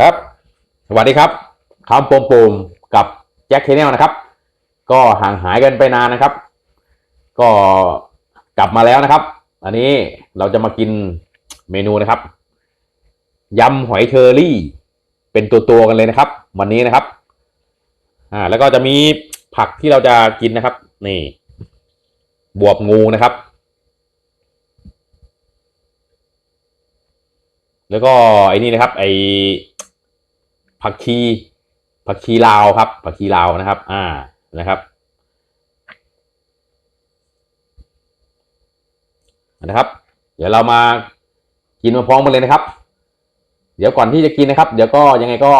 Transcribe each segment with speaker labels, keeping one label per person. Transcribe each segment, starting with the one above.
Speaker 1: ครับ สวัสดีครับคำโปมโปมกับแจ็คเคเนลนะครับ ก็ห่างหายกันไปนานนะครับ ก็กลับมาแล้วนะครับ อันนี้เราจะมากินเมนูนะครับยำหอยเชอรี่ เป็นตัวตัวกันเลยนะครับ วันนี้นะครับ อ่า แล้วก็จะมีผักที่เราจะกินนะครับ นี่ บวบงูนะครับ แล้วก็ไอ้นี่นะครับ ไอ ผักชีผักชีลาวครับ ผักชีลาวนะครับ อ่านะครับนะครับ เดี๋ยวเรามากินมาพร้อมกันเลยนะครับ เดี๋ยวก่อนที่จะกินนะครับ เดี๋ยวก็ยังไงก็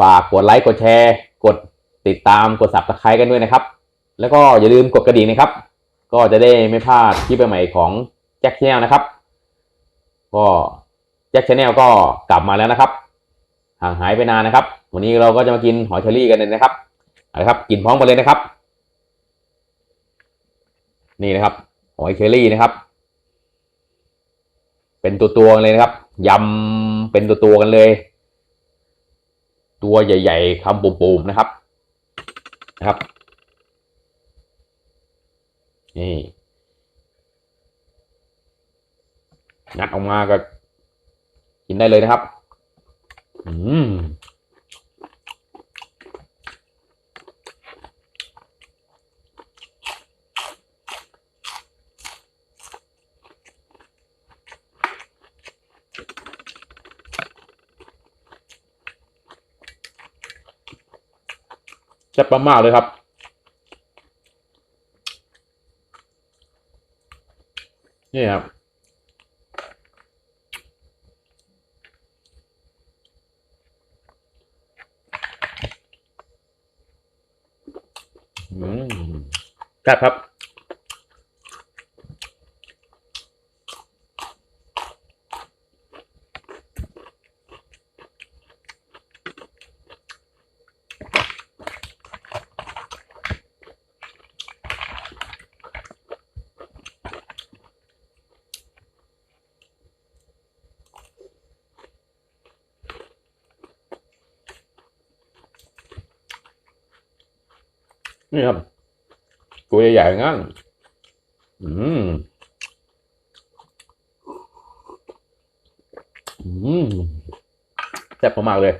Speaker 1: ฝากกดไลค์กดแชร์ กดติดตามกด subscribe กันด้วยนะครับ แล้วก็อย่าลืมกดกระดิ่งนะครับ ก็จะได้ไม่พลาดคลิปใหม่ๆของแจ็คแนลนะครับ ก็แจ็คชแนลก็กลับมาแล้วนะครับ ห่างหายไปนานนะครับ วันนี้เราก็จะมากินหอยเชอรี่กันเลยนะครับเอาละครับ กินพร้อมกันเลยนะครับ นี่นะครับ หอยเชอรี่นะครับ เป็นตัวตัวเลยนะครับยำเป็นตัวตัวกันเลย ตัวใหญ่ๆคำปูมๆนะครับ นะครับ นี่งัดออกมาก็กินได้เลยนะครับ อืมแซ่บมากๆเลยครับนี่ครับ อืม แซ่บครับนี่ครับ ตัวใหญ่ๆงั้นอืม อืมแซ่บมากๆเลย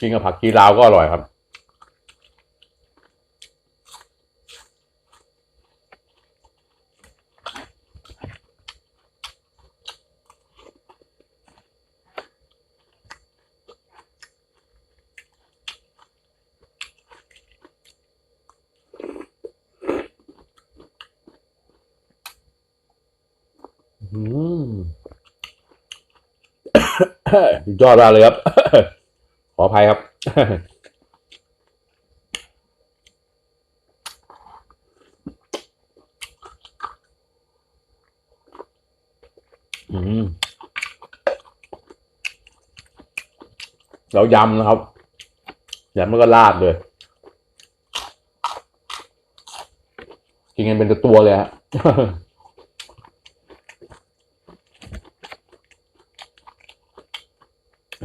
Speaker 1: กินกับผักกีลาวก็อร่อยครับ อืม สุด ยอดมากเลยครับ ขออภัยครับ เรายำนะครับยำมันก็ราดเลย กินกันเป็นตัวเลยฮะ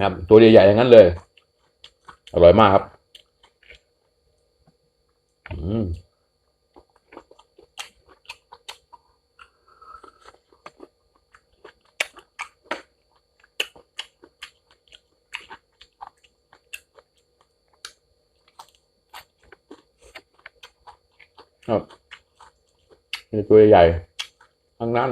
Speaker 1: นะครับ ตัวใหญ่ๆอย่างนั้นเลย อร่อยมากครับ อืมครับตัวใหญ่ทั้งนั้น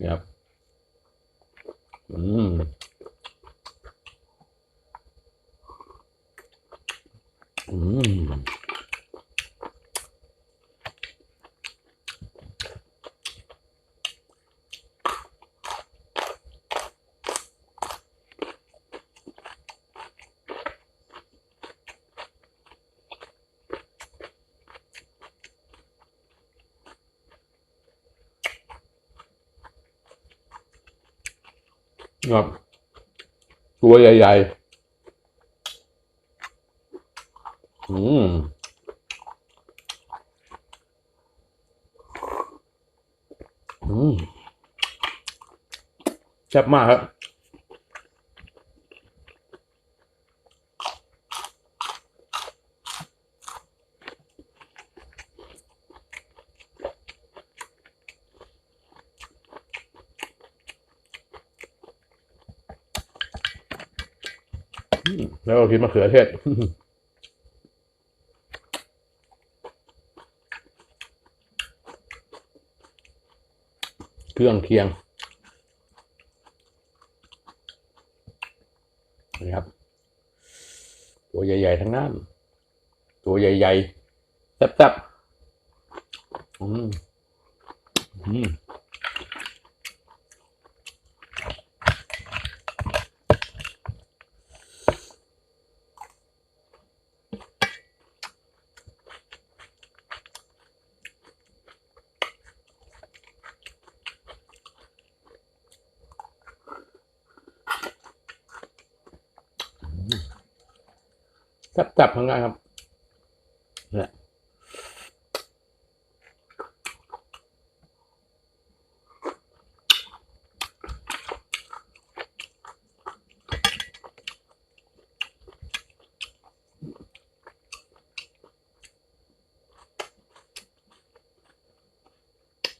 Speaker 1: นี่ครับ อืม อืม อ ครับตัวใหญ่ๆ อืมอืมแซ่บมากครับ อืม แล้วก็กินมะเขือเทศเครื่องเคียงนี่ครับ ตัวใหญ่ ๆ ทั้งนั้น ตัวใหญ่ ๆแซ่บๆอืมอืม แซ่บๆทั้งนั้นครับเนี่ย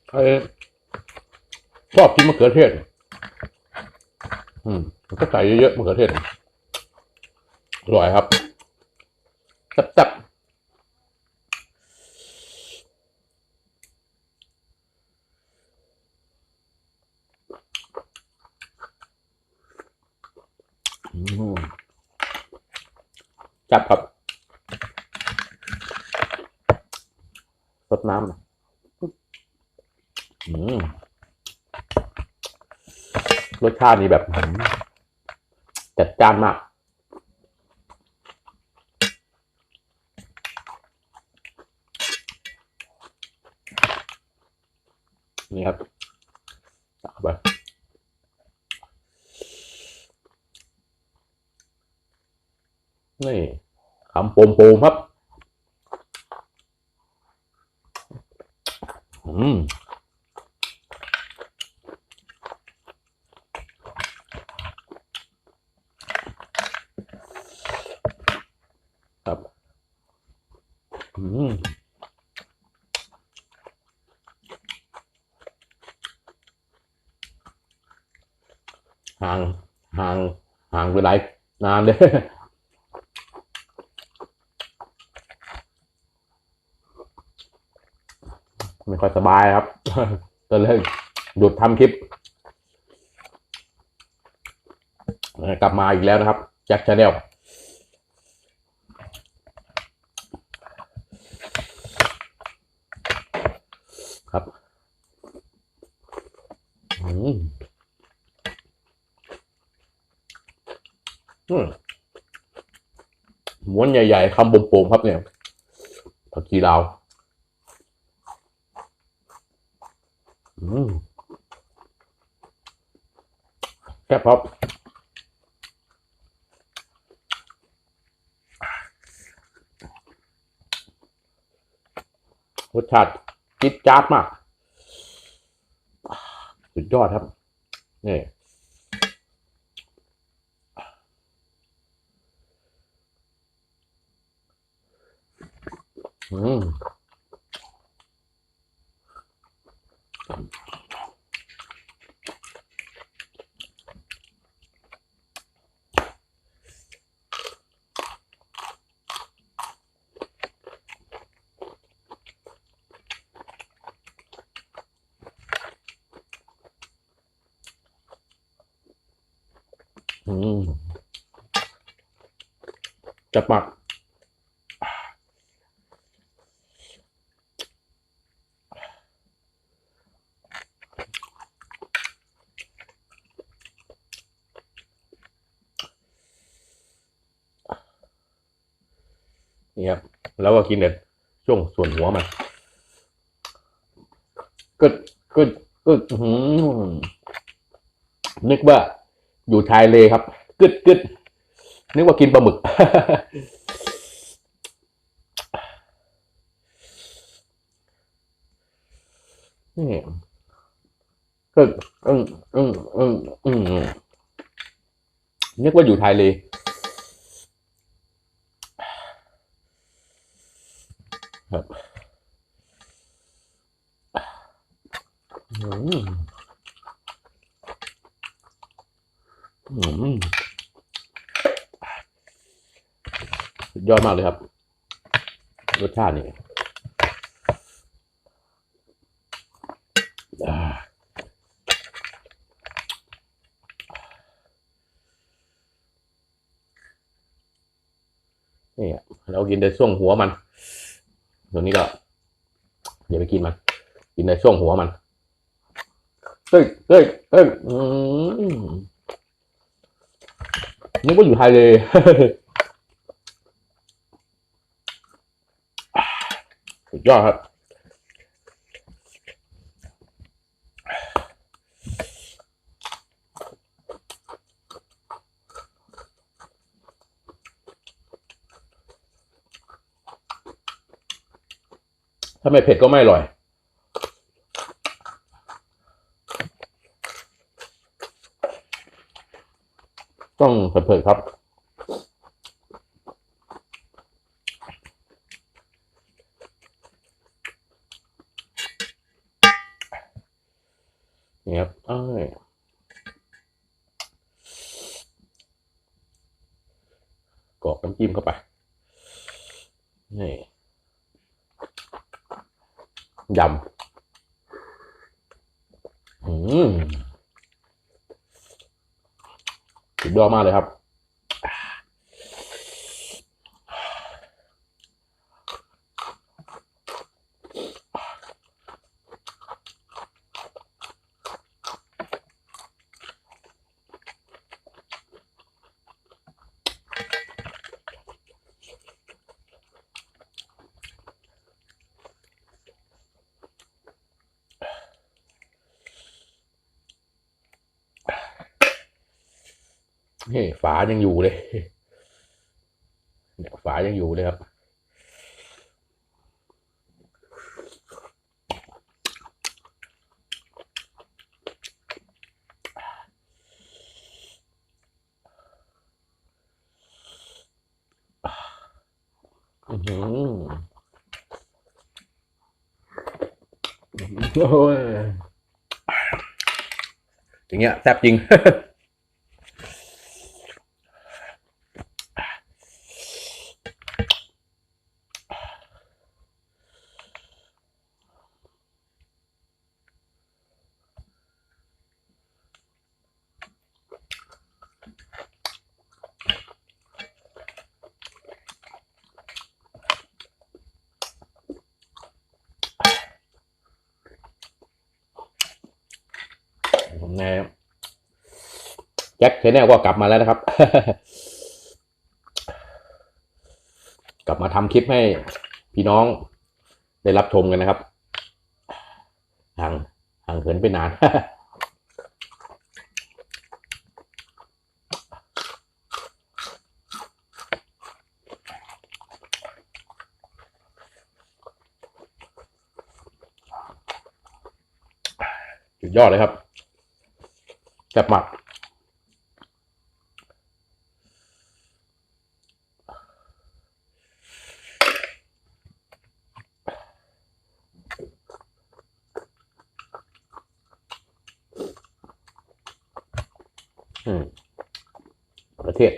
Speaker 1: ใครชอบกินมะเขือเทศ อืมก็ใส่เยอะๆมะเขือเทศอร่อยครับ แซ่บๆอืมจับครับสดน้ำนะรสชาตินี่แบบ จัดจ้านมาก นี่ ครับตักเข้าไปนี่คำโปมโปมๆครับ อืมครับ อืม ห่างห่างห่างไปหลายนานเลยไม่ค่อยสบายครับก็เลยหยุดทำคลิป กลับมาอีกแล้วนะครับแจ็คชาแนลครับ อืม ม้วนใหญ่ๆคำโป่งๆครับเนี่ยผักชีลาวแค่บครับรสชาติจิ๊ดจ๊าดมาก สุดยอดครับ นี่ อืมอืมจัดมาก นี่ครับ แล้วก็กินเด็ดช่วงส่วนหัวมันกึดกึดกึดนึกว่าอยู่ชายเลครับกึดกึดนึกว่ากินปลาหมึก นี่กึดอืมอืมอืมอืมนึกว่าอยู่ไทยเล ครับอืมอืมยอดมากเลยครับ รสชาตินี่นี่เรากินแต่ช่วงหัวมัน ส่วนนี้ก็อย่าไปกินมัน กินในช่วงหัวมันเฮ้ยเฮ้ยเฮ้ยอืมนึกว่าอยู่ไทยเลยสุดยอดครับ ถ้าไม่เผ็ดก็ไม่อร่อย ต้องเผ็ดๆครับนี่ครับเอ้ยกรอกน้ำจิ้มเข้าไป นี่ ยำอืมสุดยอดมากเลยครับ นี่ฝายังอยู่เลยเนี่ยฝายังอยู่เลยครับ อื้อหือโอ้ยอย่างเงี้ยแซ่บจริง นวแจ็คเชนแนลก็กลับมาแล้วนะครับ กลับมาทำคลิปให้พี่น้องได้รับชมกันนะครับ ห่างห่างเหินไปนานสุดยอดเลยครับ แซ่บมากอืมประเทศ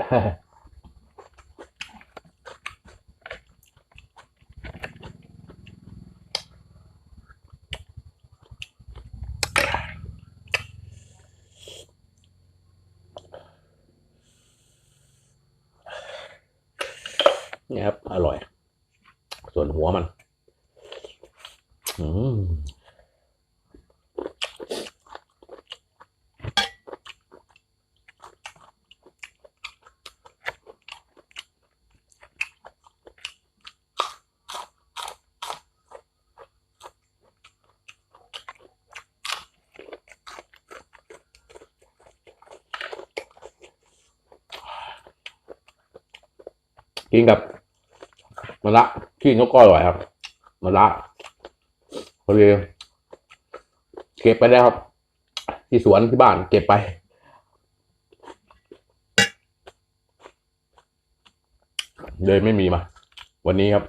Speaker 1: นี่ครับ อร่อย ส่วนหัวมัน อืมกินกับ มะระขี้นกก็อร่อยครับมะระพอดีเก็บไปแล้วครับ ที่สวนที่บ้านเก็บไป เลยไม่มีมา วันนี้ครับ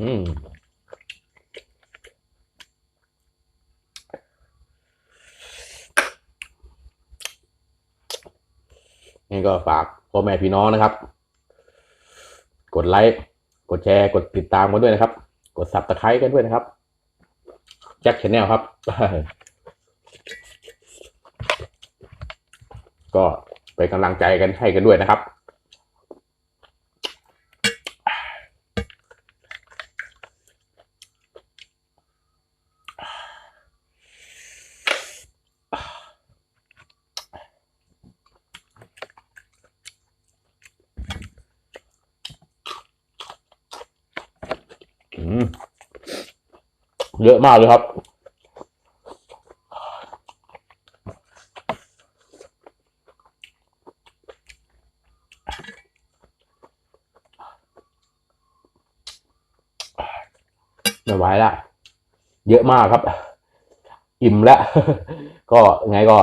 Speaker 1: อืม นี่ก็ฝากพ่อแม่พี่น้องนะครับ กดไลค์กดแชร์กดติดตามกันด้วยนะครับ กดสับตะไคร้กันด้วยนะครับแจ็คชแนลครับ ก็เป็นกำลังใจกันให้กันด้วยนะครับ อืม เยอะมากเลยครับ ไม่ไหวละเยอะมากครับ อิ่มแล้ว ก็ไงก็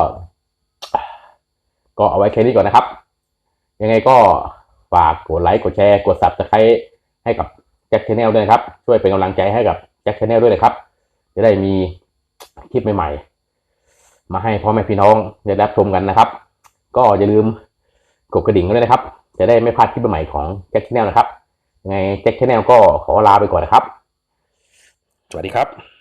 Speaker 1: ก็เอาไว้แค่นี้ก่อนนะครับ ยังไงก็ฝากกดไลค์กดแชร์ กด subscribe ให้กับแจ็คชแนลด้วยนะครับ ช่วยเป็นกำลังใจให้กับแจ็คชแนลด้วยนะครับ จะได้มีคลิปใหม่ๆ มาให้พ่อแม่พี่น้องได้รับชมกันนะครับ ก็อย่าลืมกดกระดิ่งกันด้วยนะครับ จะได้ไม่พลาดคลิปใหม่ของแจ็คชแนลนะครับยังไงแจ็คชแนลก็ขอลาไปก่อนนะครับ สวัสดีครับ